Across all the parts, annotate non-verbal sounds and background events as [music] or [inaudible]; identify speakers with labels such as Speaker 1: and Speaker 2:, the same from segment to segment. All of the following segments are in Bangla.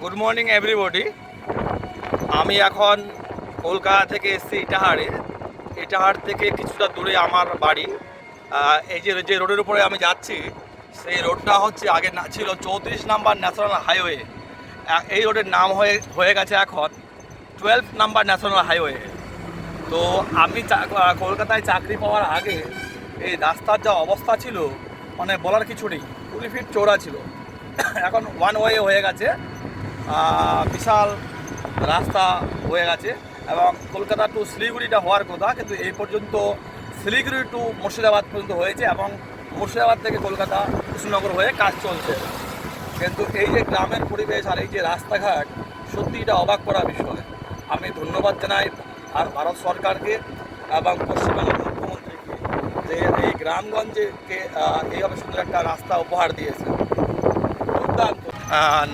Speaker 1: গুড মর্নিং এভরিবডি আমি এখন কলকাতা থেকে এসেছি ইটাহারে। ইটাহার থেকে কিছুটা দূরে আমার বাড়ি। এই যে যে রোডের উপরে আমি যাচ্ছি, সেই রোডটা হচ্ছে আগে না, ছিল চৌত্রিশ নাম্বার ন্যাশনাল হাইওয়ে। এই রোডের নাম হয়ে হয়ে গেছে এখন টুয়েলভ নাম্বার ন্যাশনাল হাইওয়ে। তো আমি কলকাতায় চাকরি পাওয়ার আগে এই রাস্তার যা অবস্থা ছিল মানে বলার কিছু নেই। কুড়ি ফিট চোরা ছিল। এখন ওয়ান ওয়ে হয়ে গেছে। বিশাল রাস্তা হয়ে গেছে এবং কলকাতা টু শিলিগুড়িটা হওয়ার কথা কিন্তু এই পর্যন্ত শিলিগুড়ি টু মুর্শিদাবাদ পর্যন্ত হয়েছে এবং মুর্শিদাবাদ থেকে কলকাতা কৃষ্ণনগর হয়ে কাজ চলছে। কিন্তু এই যে গ্রামের পরিবেশ আর এই যে রাস্তাঘাট সত্যি এটা অবাক করা বিষয়। আমি ধন্যবাদ জানাই আর ভারত সরকারকে এবং পশ্চিমবঙ্গের মুখ্যমন্ত্রীকে যে এই গ্রামগঞ্জে কে আহ, এইভাবে সুন্দর একটা রাস্তা উপহার দিয়েছে।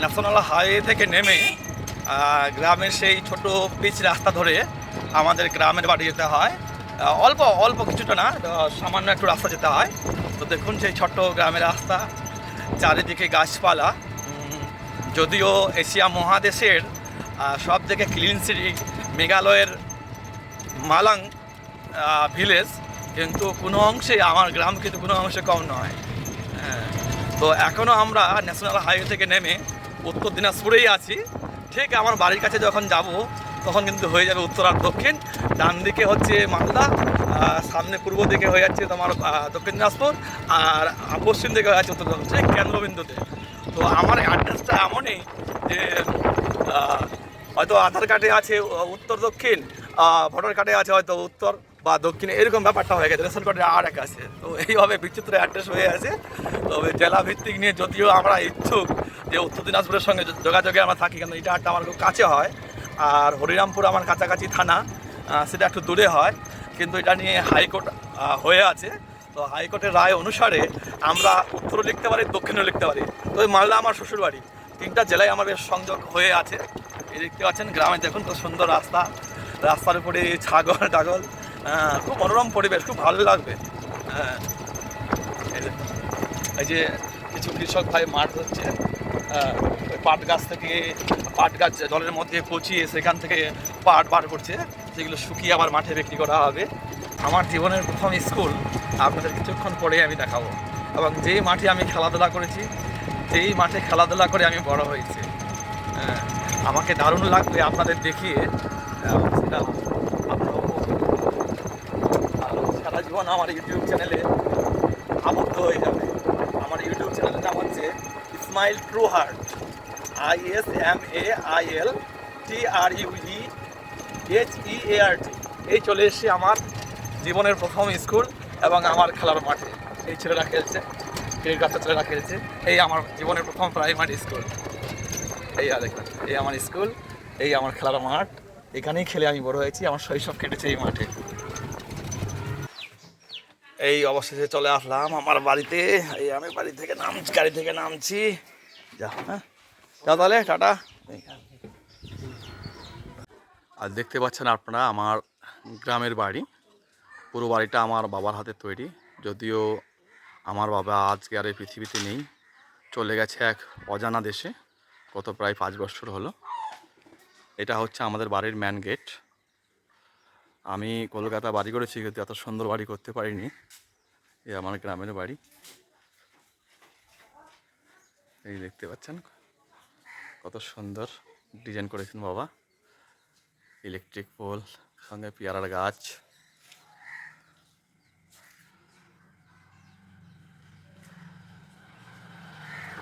Speaker 1: ন্যাশনাল হাইওয়ে থেকে নেমে গ্রামের সেই ছোট পিচ রাস্তা ধরে আমাদের গ্রামের বাড়ি যেতে হয়। অল্প অল্প কিছুটা না সামান্য একটু রাস্তা যেতে হয়। তো দেখুন সেই ছোট্ট গ্রামের রাস্তা চারিদিকে গাছপালা। যদিও এশিয়া মহাদেশের সব থেকে ক্লিন সিটি মেঘালয়ের মালাং ভিলেজ কিন্তু কোনো অংশে আমার গ্রাম কিন্তু কোনো অংশে কম নয়। হ্যাঁ, তো এখনও আমরা ন্যাশনাল হাইওয়ে থেকে নেমে উত্তর দিনাজপুরেই আছি। ঠিক আমার বাড়ির কাছে যখন যাব, তখন কিন্তু হয়ে যাবে উত্তর আর দক্ষিণ। ডান দিকে হচ্ছে মালদা সামনে পূর্ব দিকে হয়ে যাচ্ছে তোমার দক্ষিণ দিনাজপুর, আর পশ্চিম দিকে হয়ে যাচ্ছে উত্তর দিনাজপুর। ঠিক কেন্দ্রবিন্দুতে। তো আমার অ্যাড্রেসটা এমনই যে হয়তো আধার কার্ডে আছে উত্তর দক্ষিণ ভোটার কার্ডে আছে হয়তো উত্তর। বা দক্ষিণে এরকম ব্যাপারটা হয়ে গেছে, রেশন কার্ডে আর এক আছে। তো এইভাবে বিচিত্র অ্যাড্রেস হয়ে আছে। তবে জেলা ভিত্তিক নিয়ে যদিও আমরা ইচ্ছুক যে উত্তর দিনাজপুরের সঙ্গে যোগাযোগে আমরা থাকি কারণ এটা একটা আমার খুব কাছে হয়। আর হরিরামপুর আমার কাছাকাছি থানা সেটা একটু দূরে হয়। কিন্তু এটা নিয়ে হাইকোর্ট হয়ে আছে। তো হাইকোর্টের রায় অনুসারে আমরা উত্তরও লিখতে পারি, দক্ষিণও লিখতে পারি। তো মালদা আমার শ্বশুরবাড়ি। তিনটা জেলায় আমার বেশ সংযোগ হয়ে আছে। এই দেখতে পাচ্ছেন, গ্রামে দেখুন তো সুন্দর রাস্তা। রাস্তার উপরে ছাগল টাগল খুব মনোরম পরিবেশ খুব ভালো লাগবে। হ্যাঁ। এই যে- কিছু কৃষক ভাই মাঠ হচ্ছে ওই পাট গাছ থেকে পাট গাছ জলের মধ্যে পচিয়ে সেখান থেকে পাট বার করছে যেগুলো শুকিয়ে আবার মাঠে বিক্রি করা হবে। আমার জীবনের প্রথম স্কুল আপনাদের কিছুক্ষণ পরে আমি দেখাবো। এবং যেই মাঠে আমি খেলাধুলা করেছি যেই মাঠে খেলাধুলা করে আমি বড় হয়েছি। হ্যাঁ, আমাকে দারুণ লাগবে আপনাদের দেখিয়ে সেটা আপনারা উপভোগ করবেন। আর সারা জীবন আমার ইউটিউব চ্যানেলে আবদ্ধ হয়ে যাবে। আমার ইউটিউব চ্যানেলের নাম হচ্ছে Ismail true heart, I S M A I L T R U E H E A R T. এই চলে এসেছি আমার জীবনের প্রথম স্কুল এবং আমার খেলার মাঠে। এই ছেলেরা খেলছে এই গাছটা ছেলেরা খেলছে। এই আমার জীবনের প্রথম প্রাইমারি স্কুল। এই দেখুন, এই আমার স্কুল, এই আমার খেলার মাঠ। এখানেই খেলে আমি বড় হয়েছি, আমার শৈশব কেটেছে এই মাঠে। এই অবশেষে চলে আসলাম আমার বাড়িতে। এই আমি বাড়ি থেকে নামছি, গাড়ি থেকে নামছি। যা হ্যাঁ? যা তাহলে, টাটা। আর দেখতে পাচ্ছেন আপনারা, আমার গ্রামের বাড়ি। পুরো বাড়িটা আমার বাবার হাতে তৈরি। যদিও আমার বাবা আজকে আর এই পৃথিবীতে নেই। চলে গেছে এক অজানা দেশে, গত প্রায় পাঁচ বছর হলো। এটা হচ্ছে আমাদের বাড়ির ম্যান গেট আমি কলকাতা বাড়ি করেছি, কিন্তু এত সুন্দর বাড়ি করতে পারিনি। এ আমার গ্রামের বাড়ি। এই দেখতে পাচ্ছেন? কত সুন্দর ডিজাইন করেছেন বাবা। ইলেকট্রিক পোল, সঙ্গে পেয়ারার গাছ।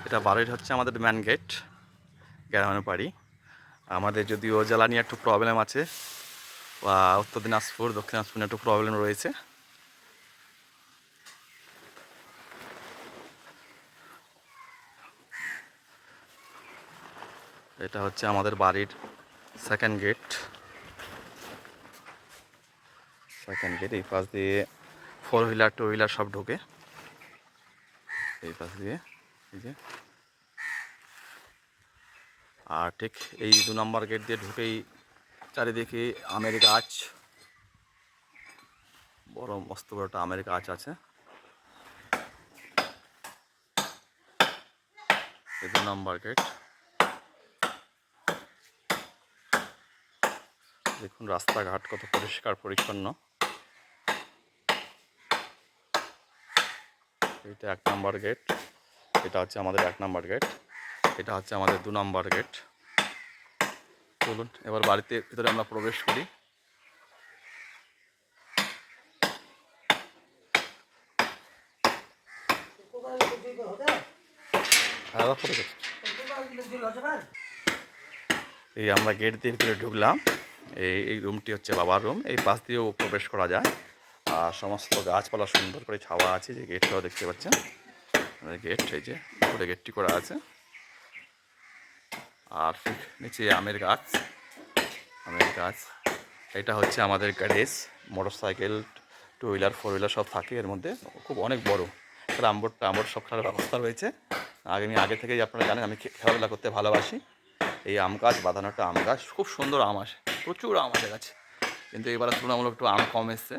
Speaker 1: এটা বাড়ির হচ্ছে আমাদের ম্যান গেট গ্রামের বাড়ি। আমাদের যদিও জ্বালানি একটু প্রবলেম আছে উত্তর দিনাজপুর, দক্ষিণ দিনাজপুর একটু প্রবলেম রয়েছে। এটা হচ্ছে আমাদের বাড়ির সেকেন্ড গেট সেকেন্ড গেট এই পাশ দিয়ে ফোর হুইলার টু হুইলার সব ঢোকে। এই পাশ দিয়ে, এই যে। আর ঠিক এই দু নম্বর গেট দিয়ে ঢুকেই চারিদিকে আমের গাছ। বড় মস্ত বড় একটা আমের গাছ আছে। দু নম্বর গেট। দেখুন রাস্তাঘাট কত পরিষ্কার, পরিচ্ছন্ন। এটা এক নম্বর গেট। এটা হচ্ছে আমাদের এক নম্বর গেট। এটা হচ্ছে আমাদের দু নম্বর গেট। চলুন, এবার বাড়িতে ভিতরে আমরা প্রবেশ করি। হ্যাঁ। এই আমরা গেট দিয়ে ভিতরে ঢুকলাম। এই এই রুমটি হচ্ছে বাবার রুম এই পাশ দিয়েও প্রবেশ করা যায়। আর সমস্ত গাছপালা সুন্দর করে ছাওয়া আছে যে গেটটাও দেখতে পাচ্ছেন। গেট, এই যে গেটটি করা আছে। আর নিচে আমের গাছ আমের গাছ। এটা হচ্ছে আমাদের garage motor cycle two wheeler four wheeler সব থাকে। এর মধ্যে খুব অনেক বড়। রামবোর্ড টামবোর্ড সব খেলার ব্যবস্থা রয়েছে। আগে আমি আগে থেকেই আপনারা জানেন, আমি খেলাধুলা করতে ভালোবাসি। এই আম গাছ, বাঁধানো একটা আম গাছ, খুব সুন্দর আম আসে। প্রচুর আম আসে গাছে। কিন্তু এবারে তুলনামূলক একটু আম কম এসছে।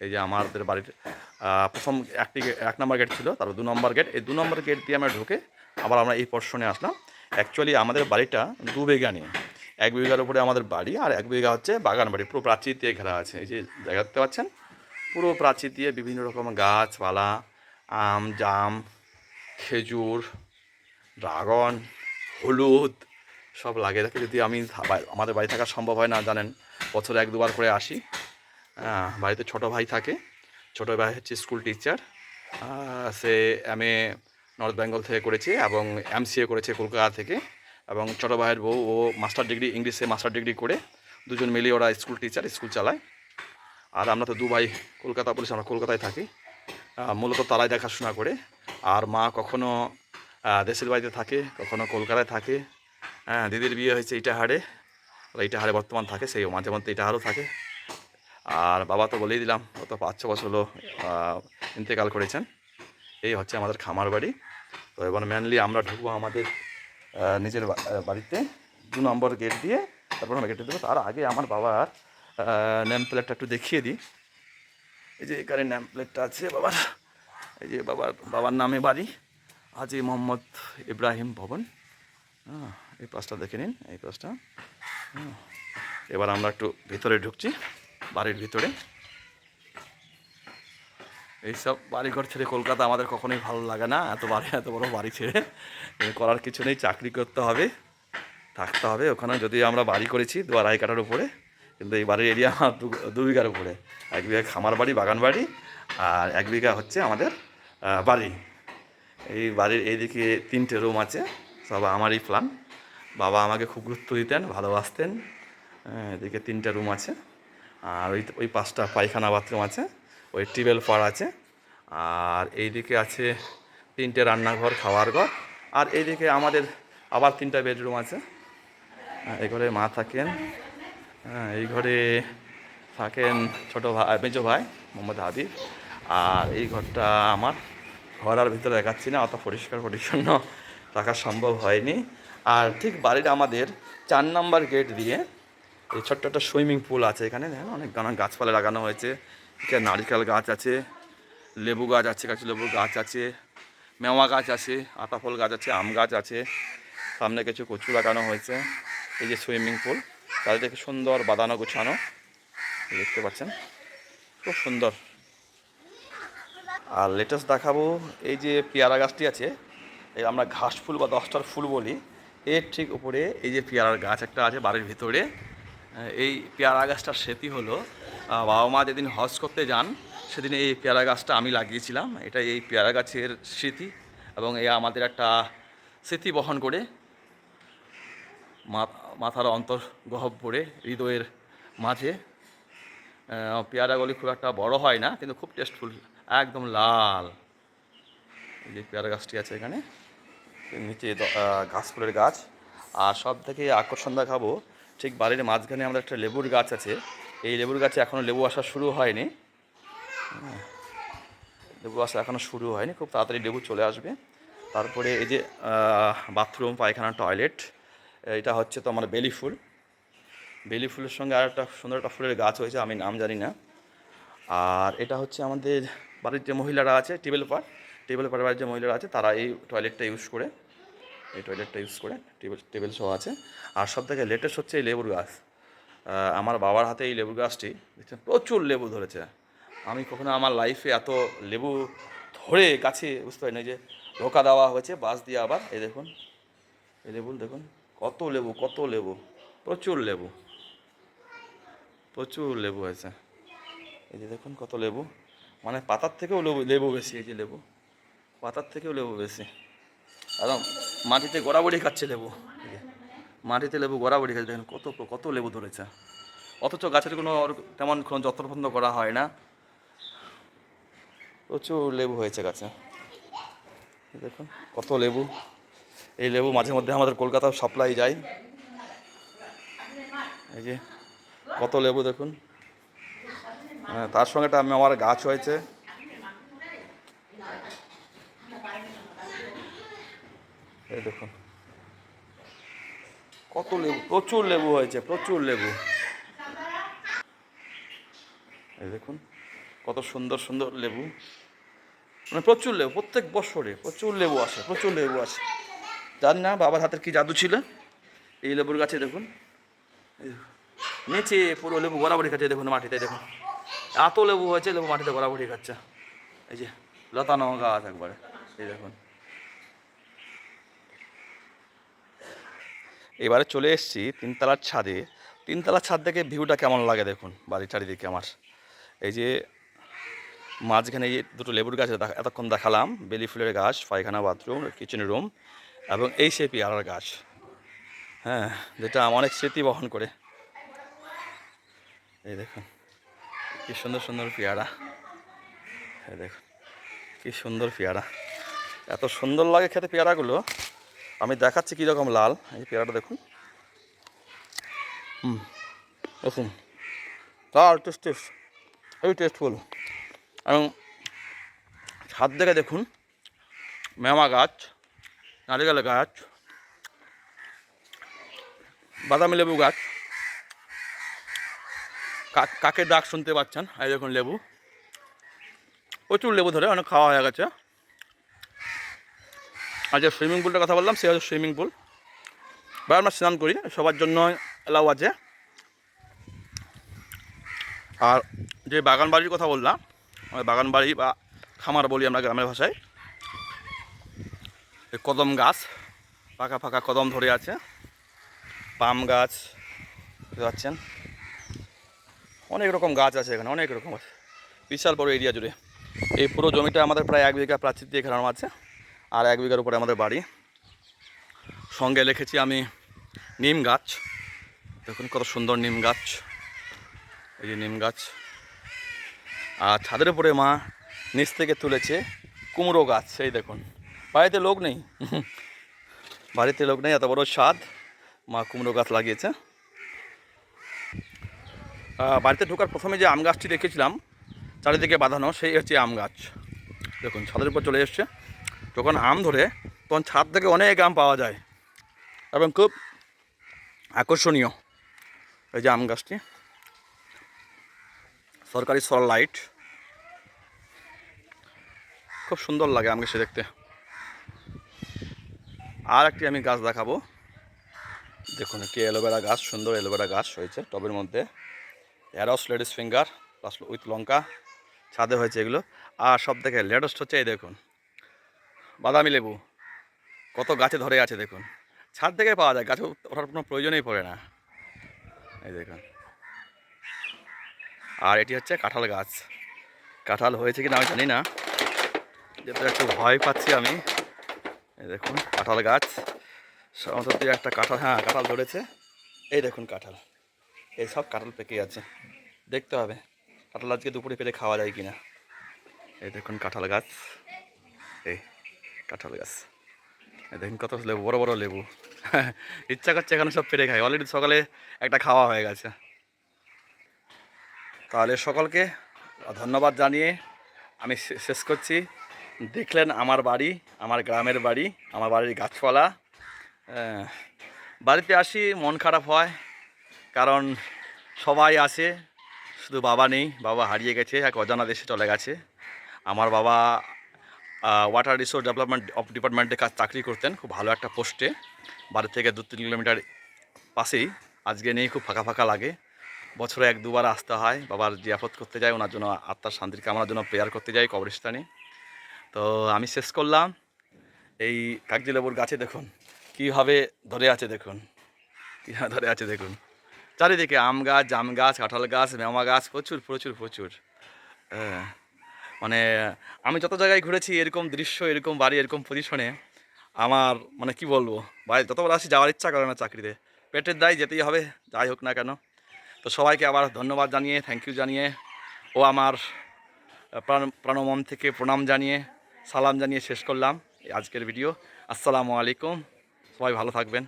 Speaker 1: এই যে আমাদের বাড়ির প্রথম একটি এক নম্বর গেট ছিল, তারপর দু নম্বর গেট এই দু নম্বর গেট দিয়ে আমরা ঢুকে আবার আমরা এই পর্ষণে আসলাম। অ্যাকচুয়ালি আমাদের বাড়িটা দু বিঘা নিয়ে। এক বিঘার উপরে আমাদের বাড়ি আর এক বিঘা হচ্ছে বাগান বাড়ি, পুরো প্রাচীর দিয়ে ঘেরা আছে। এই যে জায়গা দেখতে পাচ্ছেন? পুরো প্রাচীর দিয়ে বিভিন্ন রকম গাছপালা, আম, জাম, খেজুর, ড্রাগন, হলুদ সব লাগে থাকে। যদি আমি আমাদের বাড়ি থাকা সম্ভব হয় না, জানেন, বছরে এক দুবার করে আসি। বাড়িতে ছোট ভাই থাকে। ছোট ভাই হচ্ছে স্কুল টিচার সে এম এ নর্থ বেঙ্গল থেকে করেছে এবং এমসিএ করেছে কলকাতা থেকে এবং ছোট ভাইয়ের বউ, ও মাস্টার ডিগ্রি ইংলিশে মাস্টার ডিগ্রি করে দুজন মিলিয়ে ওরা স্কুল টিচার স্কুল চালায়। আর আমরা তো দু ভাই কলকাতা পুলিশ, আমরা কলকাতায় থাকি। মূলত তারাই দেখাশোনা করে। আর মা কখনো দেশের বাড়িতে থাকে, কখনো কলকাতায় থাকে। হ্যাঁ দিদির বিয়ে হয়েছে ইটাহারে। ইটাহারে বর্তমান থাকে, সেই মাঝে মধ্যে ইটাহারও থাকে। আর বাবা তো বলেই দিলাম, ও তো পাঁচ ছ বছর হলো ইন্তেকাল করেছেন। এই হচ্ছে আমাদের খামার বাড়ি। তো এবার মেনলি আমরা ঢুকবো আমাদের নিজের বাড়িতে, দু নম্বর গেট দিয়ে। তারপর আমরা গেটে দেবো। তার আগে আমার বাবার নেম প্লেটটা একটু দেখিয়ে দিই। এই যে এখানে নেম প্লেটটা আছে বাবার। এই যে বাবার বাবার নামে বাড়ি। হাজি মোহাম্মদ ইব্রাহিম ভবন। হ্যাঁ এই পাশটা দেখে নিন, এই পাশটা। এবার আমরা একটু ভিতরে ঢুকছি। বাড়ির ভিতরে। এইসব বাড়িঘর ছেড়ে কলকাতা আমাদের কখনোই ভালো লাগে না। এত বাড়ি, এত বড় বাড়ি ছেড়ে। করার কিছু নেই, চাকরি করতে হবে, থাকতে হবে ওখানে। যদি আমরা বাড়ি করেছি দু আড়াই কাটার উপরে, কিন্তু এই বাড়ির এরিয়া আমার দু বিঘার উপরে। এক বিঘা খামার বাড়ি, বাগান বাড়ি, আর এক বিঘা হচ্ছে আমাদের বাড়ি। এই বাড়ির এইদিকে তিনটে রুম আছে, সব আমারই প্ল্যান বাবা আমাকে খুব গুরুত্ব দিতেন, ভালোবাসতেন। এদিকে তিনটে রুম আছে। আর ওই ওই পাঁচটা পায়খানা বাথরুম আছে ওই টিউবওয়েল পার আছে। আর এইদিকে আছে তিনটে রান্নাঘর খাওয়ার ঘর। আর এইদিকে আমাদের আবার তিনটা বেডরুম আছে। হ্যাঁ, এই ঘরে মা থাকেন। হ্যাঁ, এই ঘরে থাকেন ছোটো ভাই মেজো ভাই মোহাম্মদ হাবিব। আর এই ঘরটা আমার ঘর আর ভিতরে দেখাচ্ছি না অত পরিষ্কার পরিচ্ছন্ন রাখা সম্ভব হয়নি। আর ঠিক বাড়ির আমাদের চার নাম্বার গেট দিয়ে এই ছোট্ট একটা সুইমিং পুল আছে এখানে, দেখেন অনেক গানা গাছপালা লাগানো হয়েছে। এখানে নারকেল গাছ আছে, লেবু গাছ আছে গাছ লেবু গাছ আছে, মেওয়া গাছ আছে, আতা ফল গাছ আছে, আম গাছ আছে, সামনে কিছু কচু লাগানো হয়েছে। এই যে সুইমিং পুল, চারিদিকে সুন্দর বাঁধানো গোছানো, দেখতে পাচ্ছেন? খুব সুন্দর। আর লেটেস্ট দেখাবো, এই যে পেয়ারা গাছটি আছে, এই আমরা ঘাস ফুল বা দশটার ফুল বলি, এর ঠিক উপরে এই যে পেয়ারার গাছ একটা আছে বাড়ির ভিতরে। এই পেয়ারা গাছটার স্মৃতি হলো বাবা মা যেদিন হজ করতে যান, সেদিন এই পেয়ারা গাছটা আমি লাগিয়েছিলাম। এটা এই পেয়ারা গাছের স্মৃতি এবং এ আমাদের একটা স্মৃতি বহন করে মাথার অন্তর গহব্বরে হৃদয়ের মাঝে। পেয়ারাগুলি খুব একটা বড় হয় না, কিন্তু খুব টেস্টফুল একদম লাল। এই যে পেয়ারা গাছটি আছে এখানে, নিচে ঘাস ফুলের গাছ। আর সব থেকে আকর্ষণ দেখাবো ঠিক বাড়ির মাঝখানে আমাদের একটা লেবুর গাছ আছে। এই লেবুর গাছে এখনও লেবু আসা শুরু হয়নি। হ্যাঁ, লেবু আসা এখনও শুরু হয়নি খুব তাড়াতাড়ি লেবু চলে আসবে। তারপরে এই যে বাথরুম পায়খানা টয়লেট এটা হচ্ছে তো আমার বেলি ফুল। বেলি ফুলের সঙ্গে আর একটা সুন্দর একটা ফুলের গাছ হয়েছে আমি নাম জানি না। আর এটা হচ্ছে আমাদের বাড়ির যে মহিলারা আছে টেবিল পার টেবিল পাড়ের বাড়ির যে মহিলারা আছে তারা এই টয়লেটটা ইউজ করে। এই টয়লেটটা ইউজ করে টেবিল টেবিল সহ আছে। আর সব থেকে লেটেস্ট হচ্ছে এই লেবুর গাছ। আমার বাবার হাতে এই লেবুর গাছটি, দেখছেন, প্রচুর লেবু ধরেছে। আমি কখনো আমার লাইফে এত লেবু ধরে গাছে, বুঝতে পারি না যে ধোকা দেওয়া হয়েছে বাস দিয়ে আবার, এই দেখুন, এই লেবু দেখুন, কত লেবু কত লেবু, প্রচুর লেবু প্রচুর লেবু হয়েছে। এই যে দেখুন, কত লেবু মানে পাতার থেকেও লেবু লেবু বেশি, এই যে লেবু, পাতার থেকেও লেবু বেশি। একদম মাটিতে গড়াগড়ি খাচ্ছে লেবু। মাটিতে লেবু গড়াগড়ি খাচ্ছে দেখেন কত কত লেবু ধরেছে। অথচ গাছের কোনো তেমন কোনো যত্নপন্ন করা হয় না। প্রচুর লেবু হয়েছে গাছে। দেখুন কত লেবু। এই লেবু মাঝে মধ্যে আমাদের কলকাতাও সাপ্লাই যায়। এই যে কত লেবু দেখুন। হ্যাঁ, তার সঙ্গে একটা আমি আমার গাছ হয়েছে। এই দেখুন। কত লেবু, প্রচুর লেবু হয়েছে, প্রচুর লেবু। এই দেখুন, কত সুন্দর সুন্দর লেবু। মানে প্রচুর লেবু, প্রত্যেক বছরে প্রচুর লেবু আসে, প্রচুর লেবু আসে। জানি না বাবার হাতের কি জাদু ছিল। এই লেবুর গাছে দেখুন। নিচে পুরো লেবু গড়াগড়ি খাচ্ছে দেখুন মাটিতে দেখুন। এত লেবু হয়েছে, লেবু মাটিতে গড়াগড়ি খাচ্ছে। এই যে লতানো গাছ একবারে, এই দেখুন। এবারে চলে এসেছি তিনতলার ছাদে। তিনতলার ছাদ থেকে ভিউটা কেমন লাগে দেখুন, বাড়ির চারিদিকে আমার। এই যে মাঝখানে এই দুটো লেবুর গাছ এতক্ষণ দেখালাম, বেলি ফুলের গাছ, পায়খানা বাথরুম কিচেন রুম এবং এই সে পেয়ারার গাছ। হ্যাঁ যেটা আমার অনেক স্মৃতি বহন করে। এই দেখুন, কি সুন্দর সুন্দর পেয়ারা। এই দেখুন, কি সুন্দর পেয়ারা। এত সুন্দর লাগে খেতে পেয়ারাগুলো। আমি দেখাচ্ছি কীরকম লাল, এই পেয়ারাটা দেখুন। হুম, দেখুন। লাল, টেস্ট টেস্ট। Heavy tasteful. এবং ছাদ দেখে দেখুন মেমা গাছ, নারিকেল গাছ, বাদামি লেবু গাছ। কাক- কাকের ডাক শুনতে পাচ্ছেন? এই দেখুন লেবু। প্রচুর লেবু ধরে অনেক খাওয়া হয়ে গেছে। আর যে সুইমিং পুলটার কথা বললাম সে হচ্ছে সুইমিং পুল বা আমরা স্নান করি, সবার জন্য এলাও আছে। আর যে বাগান বাড়ির কথা বললাম বাগান বাড়ি বা খামার বলি আমরা গ্রামের ভাষায়। কদম গাছ, পাকা পাকা কদম ধরে আছে। পাম গাছ বুঝতে পারছেন অনেক রকম গাছ আছে এখানে, অনেক রকম আছে। বিশাল বড় এরিয়া জুড়ে। এই পুরো জমিটা আমাদের প্রায় এক বিঘা প্রাচীর দিয়ে ঘেরানো আছে। আর এক বিঘার উপরে আমাদের বাড়ি। সঙ্গে লিখেছি আমি নিম গাছ। দেখুন কত সুন্দর নিম গাছ। এই যে নিম গাছ। আর ছাদের উপরে মা নিচ থেকে তুলেছে কুমড়ো গাছ, এই দেখুন। বাড়িতে লোক নেই। [laughs] বাড়িতে লোক নেই, এত বড় স্বাদ মা কুমড়ো গাছ লাগিয়েছে। বাড়িতে ঢোকার প্রথমে যে আম গাছটি রেখেছিলাম, চারিদিকে বাঁধানো, সেই হচ্ছে আম গাছ। দেখুন, ছাদের উপর চলে এসছে। যখন আম ধরে, তখন ছাদ থেকে অনেক আম পাওয়া যায় এবং খুব আকর্ষণীয় এই যে আম গাছটি। সরকারি সর লাইট। খুব সুন্দর লাগে আম গাছে দেখতে। আর একটি আমি গাছ দেখাবো। দেখুন, একটি অ্যালোভেরা গাছ, সুন্দর অ্যালোভেরা গাছ হয়েছে টবের মধ্যে। অ্যারস লেডিস ফিঙ্গার, প্লাস উইথ লঙ্কা ছাদে হয়েছে এগুলো। আর সব থেকে লেটেস্ট হচ্ছে এই দেখুন। বাদামি লেবু। কত গাছে ধরে আছে দেখুন। ছাদ থেকে পাওয়া যায়, গাছে ওঠার কোনো প্রয়োজনই পড়ে না। এই দেখুন। আর এটি হচ্ছে কাঁঠাল গাছ। কাঁঠাল হয়েছে কি না আমি জানি না। যেহেতু একটু ভয় পাচ্ছি আমি। এই দেখুন, কাঁঠাল গাছ। সমস্ত একটা কাঁঠাল হ্যাঁ কাঁঠাল ধরেছে। এই দেখুন কাঁঠাল। এই সব কাঁঠাল পেকে আছে। দেখতে হবে, কাঁঠাল আজকে দুপুরে পেরে খাওয়া যায় কি না এই দেখুন কাঁঠাল গাছ। এই। কাঁঠাল গাছ। দেখুন কত লেবু, বড় বড় লেবু। [laughs] ইচ্ছা করছে এখানে সব পেরে খাই। অলরেডি সকালে একটা খাওয়া হয়ে গেছে। তাহলে সকলকে ধন্যবাদ জানিয়ে আমি শেষ করছি। দেখলেন আমার বাড়ি, আমার গ্রামের বাড়ি, আমার বাড়ির গাছপালা। বাড়িতে আসি, মন খারাপ হয়, কারণ সবাই আসে শুধু বাবা নেই। বাবা হারিয়ে গেছে, এক অজানা দেশে চলে গেছে। আমার বাবা ওয়াটার রিসোর্স ডেভেলপমেন্ট অফ ডিপার্টমেন্টে কাজ চাকরি করতেন, খুব ভালো একটা পোস্টে বাড়ি থেকে দু তিন কিলোমিটার পাশেই, আজকে নেই, খুব ফাঁকা ফাঁকা লাগে। বছরে এক, দুবার আসতে হয়, বাবার জিয়াফত করতে যাই, ওনার জন্য আত্মার শান্তির কামনার জন্য প্রেয়ার করতে যাই, কবরস্থানে। তো আমি শেষ করলাম। এই কাগজি লেবুর গাছে দেখুন কীভাবে ধরে আছে দেখুন। কীভাবে ধরে আছে দেখুন। চারিদিকে আম গাছ, জাম গাছ, কাঁঠাল গাছ মেমা গাছ, প্রচুর প্রচুর প্রচুর। হ্যাঁ। মানে আমি যত জায়গায় ঘুরেছি, এরকম দৃশ্য, এরকম বাড়ি, এরকম পজিশনে আমার মানে কি বলব? ভাই, যতবার আসি, যাওয়ার ইচ্ছা করে না চাকরিতে। পেটের দায় যেতেই হবে, যাই হোক না কেন। তো সবাইকে আবার ধন্যবাদ জানিয়ে থ্যাংক ইউ জানিয়ে, ও আমার প্রাণ প্রাণমন থেকে প্রণাম জানিয়ে, সালাম জানিয়ে শেষ করলাম আজকের ভিডিও আসসালামু আলাইকুম। সবাই ভালো থাকবেন।